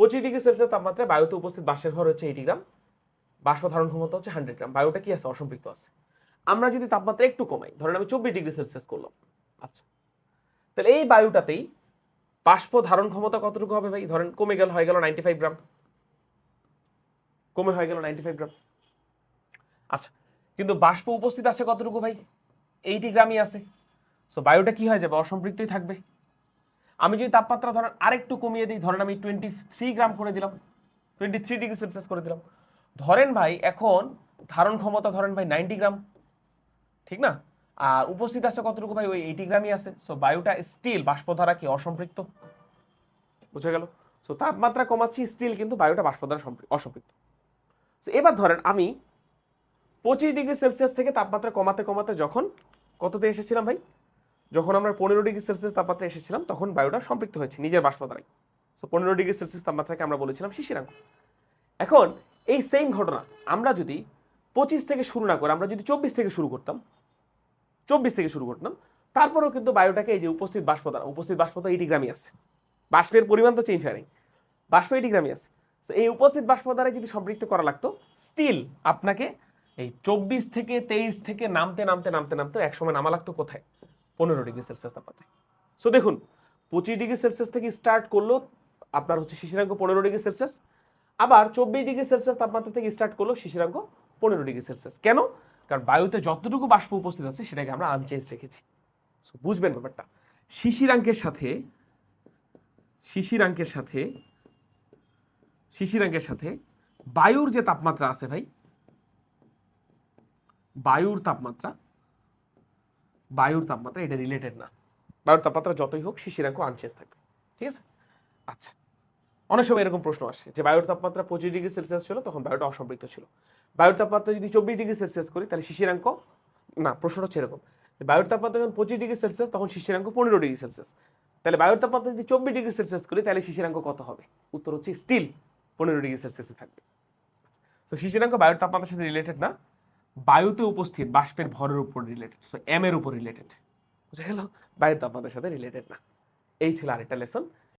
পঁচিশ degree Celsius তাপমাত্রায় বায়ুতে উপস্থিত বাষ্পের ভর হচ্ছে এইটি গ্রাম, বাষ্প ধারণ ক্ষমতা হচ্ছে হান্ড্রেড গ্রাম। বায়ুটা কি আছে? অসম্পৃক্ত আছে। আমরা যদি তাপমাত্রা একটু কমাই, ধরেন আমি চব্বিশ ডিগ্রি সেলসিয়াস করলাম। আচ্ছা। তাহলে এই বায়ুটাতেই বাষ্প ধারণ ক্ষমতা কতটুকু হবে ভাই? ধরেন কমে গেল, হয়ে গেল নাইনটি ফাইভ গ্রাম। কমে হয়ে গেল নাইনটি ফাইভ গ্রাম। আচ্ছা কিন্তু বাষ্প উপস্থিত আছে কতটুকু ভাই? এইটি গ্রামই আছে। সো বায়ুটা কি হয়ে যাবে? অসম্পৃক্তই থাকবে। আমি যদি তাপমাত্রা ধরেন আরেকটু কমিয়ে দিই, ধরেন আমি টোয়েন্টি থ্রি গ্রাম করে দিলাম টোয়েন্টি থ্রি ডিগ্রি সেলসিয়াস করে দিলাম। ধরেন ভাই, এখন ধারণ ক্ষমতা ধরেন ভাই নাইনটি গ্রাম, ঠিক না? আর উপস্থিত আছে কতটুকু ভাই? ওই এইটি গ্রামই আছে। সো বায়ুটা স্টিল বাষ্পধারা কি? অসম্পৃক্ত। বুঝে গেল? সো তাপমাত্রা কমাচ্ছি স্টিল কিন্তু বায়ুটা বাষ্পধারা সম্পৃ- অসম্পৃক্ত। সো এবার ধরেন আমি পঁচিশ ডিগ্রি সেলসিয়াস থেকে তাপমাত্রা কমাতে কমাতে যখন কততে এসেছিলাম ভাই? যখন আমরা পনেরো ডিগ্রি সেলসিয়াস তাপমাত্রা এসেছিলাম, তখন বায়ুটা সম্পৃক্ত হয়েছে নিজের বাষ্প দ্বারাই সো পনেরো ডিগ্রি সেলসিয়াস তাপমাত্রাকে আমরা বলেছিলাম শিশিরাঙ্ক এখন, এই সেম ঘটনা, আমরা যদি পঁচিশ থেকে শুরু না করে, আমরা যদি চব্বিশ থেকে শুরু করতাম, চব্বিশ থেকে শুরু করতাম, তারপরেও কিন্তু বায়ুটাকে এই যে উপস্থিত বাষ্প দ্বারা উপস্থিত বাষ্প তো এইটি আছে। বাষ্পের পরিমাণ তো চেঞ্জ হয়নি বাষ্প এইটি গ্রামই আছে এই উপস্থিত বাষ্প দ্বারা যদি সম্পৃক্ত করা লাগতো স্টিল আপনাকে এই চব্বিশ থেকে তেইশ থেকে নামতে নামতে নামতে নামতে একসময় নামা লাগতো কোথায়? পনেরো ডিগ্রি সেলসিয়াস তাপমাত্রায়। সো দেখুন, পঁচিশ ডিগ্রি সেলসিয়াস থেকে স্টার্ট করল আপনার হচ্ছে শিশিরাঙ্ক পনেরো ডিগ্রি সেলসিয়াস, আবার চব্বিশ ডিগ্রি সেলসিয়াস তাপমাত্রা থেকে স্টার্ট করল শিশিরাঙ্ক পনেরো ডিগ্রি সেলসিয়াস। কেন? কারণ বায়ুতে যতটুকু বাষ্প উপস্থিত আছে সেটাকে আমরা আনচেঞ্জ রেখেছি। সো বুঝবেন ব্যাপারটা। শিশিরাঙ্কের সাথে শিশিরাঙ্কের সাথে শিশিরাঙ্কের সাথে বায়ুর যে তাপমাত্রা আছে ভাই, বায়ুর তাপমাত্রা বায়ুর তাপমাত্রা, এটা রিলেটেড না। বায়ুর তাপমাত্রা যতই হোক শিশিরাঙ্ক আনচেঞ্জ থাকবে। ঠিক আছে? আচ্ছা। অনেক সময় এরকম প্রশ্ন আসে যে, বায়ুর তাপমাত্রা পঁচিশ ডিগ্রি সেলসিয়াস ছিল, তখন বায়ুটা অসম্পৃক্ত ছিল। বায়ুর তাপমাত্রা যদি চব্বিশ ডিগ্রি সেলসিয়াস করি, তাহলে শিশিরাঙ্ক না, প্রশ্নটা হচ্ছে এরকম। বায়ুর তাপমাত্রা যখন পঁচিশ ডিগ্রি সেলসিয়াস, তখন শিশিরাঙ্ক পনেরো ডিগ্রি সেলসিয়াস। তাহলে বায়ুর তাপমাত্রা যদি চব্বিশ ডিগ্রি সেলসিয়াস করি, তাহলে শিশিরাঙ্ক কত হবে? উত্তর হচ্ছে স্টিল পনেরো ডিগ্রি সেলসিয়াসে থাকবে। তো শিশিরাঙ্ক বায়ুর তাপমাত্রার সাথে রিলেটেড না। বায়ুতে উপস্থিত বাষ্পের ভরের উপর রিলেটেড সো এম এর উপর রিলেটেড বুঝে গেল? বায়ুর তাপমাত্রার সাথে রিলেটেড না। এই ছিল আরেকটা লেসন